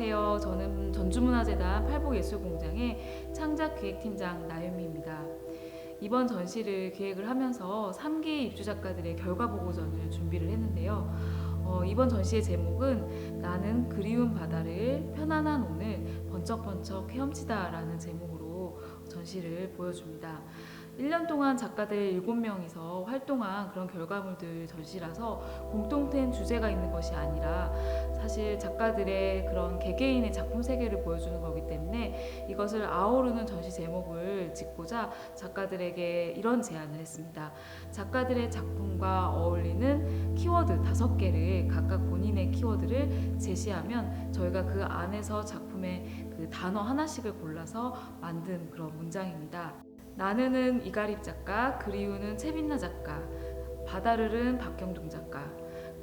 저는 전주문화재단 팔복예술공장의 창작기획팀장 나유미입니다. 이번 전시를 기획을 하면서 3기 입주 작가들의 결과 보고전을 준비를 했는데요. 어, 이번 전시의 제목은 나는 그리운 바다를 편안한 오늘 번쩍번쩍 헤엄치다라는 제목으로 전시를 보여줍니다. 1년 동안 작가들 7명이서 활동한 그런 결과물들 전시라서 공통된 주제가 있는 것이 아니라 사실 작가들의 그런 개개인의 작품 세계를 보여주는 거기 때문에 이것을 아우르는 전시 제목을 짓고자 작가들에게 이런 제안을 했습니다. 작가들의 작품과 어울리는 키워드 다섯 개를 각각 본인의 키워드를 제시하면 저희가 그 안에서 작품의 그 단어 하나씩을 골라서 만든 그런 문장입니다. 나는은 이가립 작가, 그리우는 채빈나 작가, 바다르는 박경동 작가,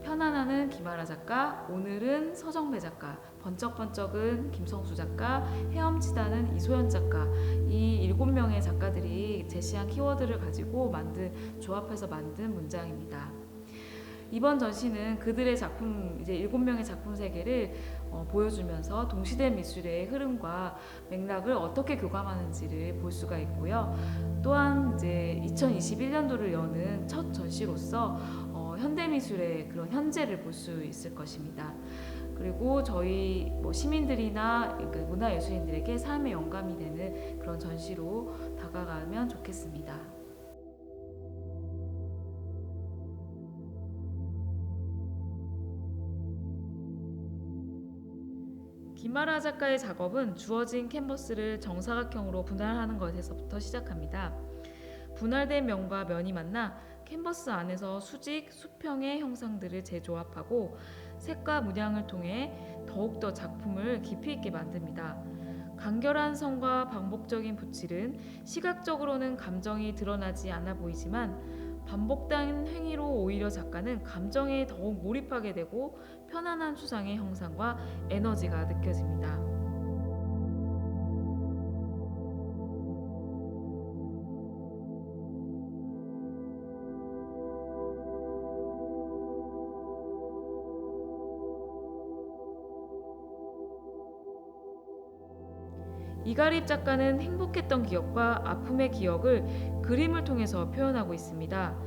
편안하는 김아라 작가, 오늘은 서정배 작가, 번쩍번쩍은 김성수 작가, 헤엄치다는 이소연 작가 이 일곱 명의 작가들이 제시한 키워드를 가지고 만든 조합해서 만든 문장입니다. 이번 전시는 그들의 작품 이제 일곱 명의 작품 세계를 어, 보여주면서 동시대 미술의 흐름과 맥락을 어떻게 교감하는지를 볼 수가 있고요. 또한 이제 2021년도를 여는 첫 전시로서 어, 현대 미술의 그런 현재를 볼 수 있을 것입니다. 그리고 저희 뭐 시민들이나 그 문화예술인들에게 삶의 영감이 되는 그런 전시로 다가가면 좋겠습니다. 김아라 작가의 작업은 주어진 캔버스를 정사각형으로 분할하는 것에서부터 시작합니다. 분할된 면과 면이 만나 캔버스 안에서 수직, 수평의 형상들을 재조합하고 색과 문양을 통해 더욱더 작품을 깊이 있게 만듭니다. 간결한 선과 반복적인 붓질은 시각적으로는 감정이 드러나지 않아 보이지만 반복된 행위로 오히려 작가는 감정에 더욱 몰입하게 되고 편안한 추상의 형상과 에너지가 느껴집니다. 이가립 작가는 행복했던 기억과 아픔의 기억을 그림을 통해서 표현하고 있습니다.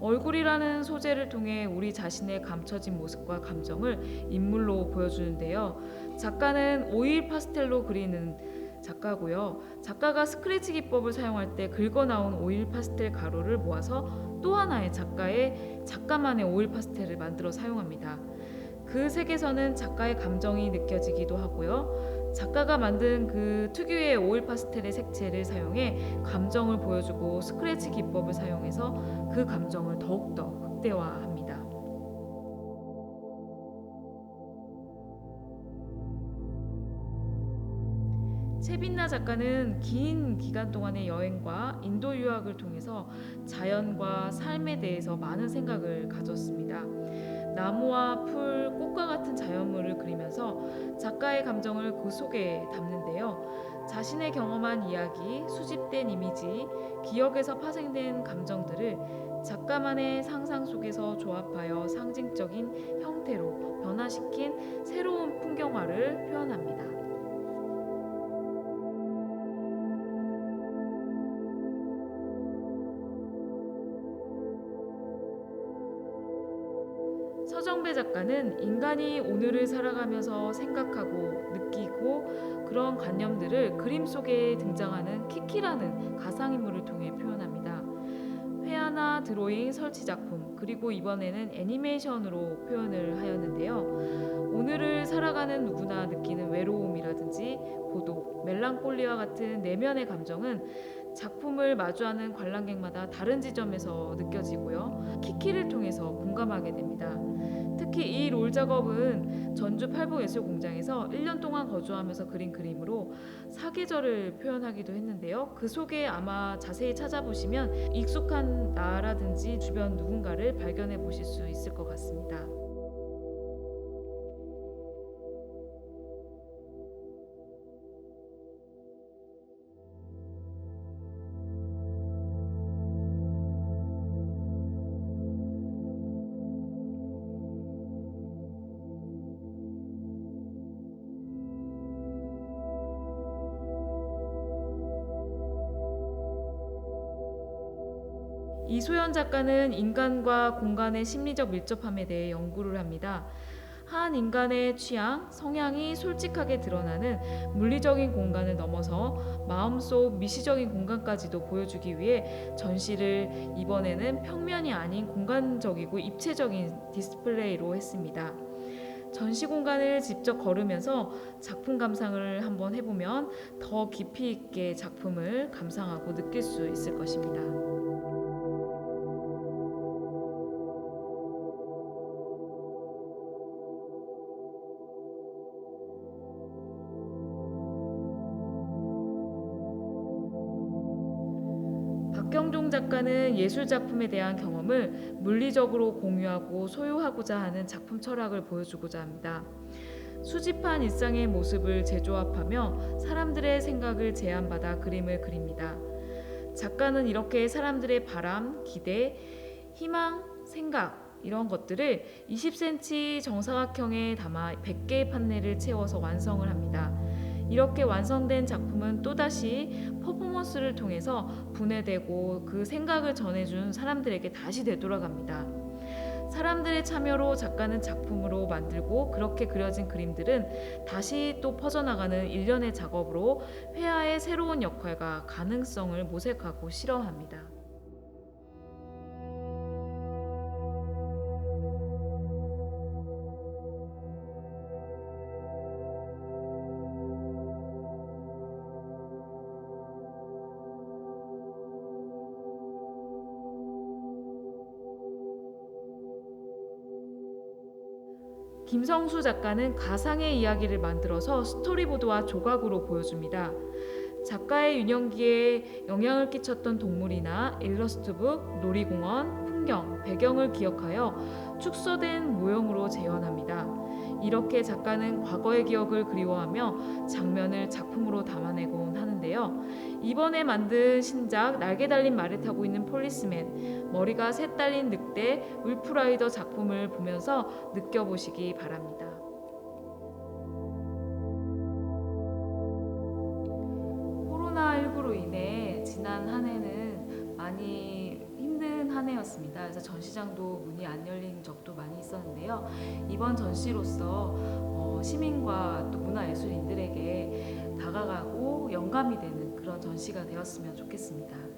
얼굴이라는 소재를 통해 우리 자신의 감춰진 모습과 감정을 인물로 보여주는데요. 작가는 오일 파스텔로 그리는 작가고요. 작가가 스크래치 기법을 사용할 때 긁어 나온 오일 파스텔 가루를 모아서 또 하나의 작가의 작가만의 오일 파스텔을 만들어 사용합니다. 그 색에서는 작가의 감정이 느껴지기도 하고요. 작가가 만든 그 특유의 오일 파스텔의 색채를 사용해 감정을 보여주고 스크래치 기법을 사용해서 그 감정을 더욱더 극대화합니다. 채빈나 작가는 긴 기간 동안의 여행과 인도 유학을 통해서 자연과 삶에 대해서 많은 생각을 가졌습니다. 나무와 풀, 꽃과 같은 자연물을 그리면서 작가의 감정을 그 속에 담는데요. 자신의 경험한 이야기, 수집된 이미지, 기억에서 파생된 감정들을 작가만의 상상 속에서 조합하여 상징적인 형태로 변화시킨 새로운 풍경화를 표현합니다. 서정배 작가는 인간이 오늘을 살아가면서 생각하고 느끼고 그런 관념들을 그림 속에 등장하는 키키라는 가상인물을 통해 표현합니다. 회화나 드로잉, 설치 작품, 그리고 이번에는 애니메이션으로 표현을 하였는데요. 오늘을 살아가는 누구나 느끼는 외로움이라든지 고독, 멜랑콜리와 같은 내면의 감정은 작품을 마주하는 관람객마다 다른 지점에서 느껴지고요. 키키를 통해서 공감하게 됩니다. 특히 이 롤 작업은 전주 팔복예술공장에서 1년 동안 거주하면서 그린 그림으로 사계절을 표현하기도 했는데요. 그 속에 아마 자세히 찾아보시면 익숙한 나라든지 주변 누군가를 발견해 보실 수 있을 것 같습니다. 이소연 작가는 인간과 공간의 심리적 밀접함에 대해 연구를 합니다. 한 인간의 취향, 성향이 솔직하게 드러나는 물리적인 공간을 넘어서 마음속 미시적인 공간까지도 보여주기 위해 전시를 이번에는 평면이 아닌 공간적이고 입체적인 디스플레이로 했습니다. 전시 공간을 직접 걸으면서 작품 감상을 한번 해보면 더 깊이 있게 작품을 감상하고 느낄 수 있을 것입니다. 작가는 예술 작품에 대한 경험을 물리적으로 공유하고 소유하고자 하는 작품 철학을 보여주고자 합니다. 수집한 일상의 모습을 재조합하며 사람들의 생각을 제안받아 그림을 그립니다. 작가는 이렇게 사람들의 바람, 기대, 희망, 생각 이런 것들을 20cm 정사각형에 담아 100개의 판넬을 채워서 완성을 합니다. 이렇게 완성된 작품은 또다시 퍼포먼스를 통해서 분해되고 그 생각을 전해준 사람들에게 다시 되돌아갑니다. 사람들의 참여로 작가는 작품으로 만들고 그렇게 그려진 그림들은 다시 또 퍼져나가는 일련의 작업으로 회화의 새로운 역할과 가능성을 모색하고 실험합니다. 김성수 작가는 가상의 이야기를 만들어서 스토리보드와 조각으로 보여줍니다. 작가의 유년기에 영향을 끼쳤던 동물이나 일러스트북, 놀이공원, 풍경, 배경을 기억하여 축소된 모형으로 재현합니다. 이렇게 작가는 과거의 기억을 그리워하며 장면을 작품으로 담아내곤 하는데요. 이번에 만든 신작 날개 달린 말을 타고 있는 폴리스맨, 머리가 셋 달린 늑대, 울프라이더 작품을 보면서 느껴보시기 바랍니다. 코로나19로 인해 지난 한 해는 많이 한 해였습니다. 그래서 전시장도 문이 안 열린 적도 많이 있었는데요. 이번 전시로서 어, 시민과 또 문화예술인들에게 다가가고 영감이 되는 그런 전시가 되었으면 좋겠습니다.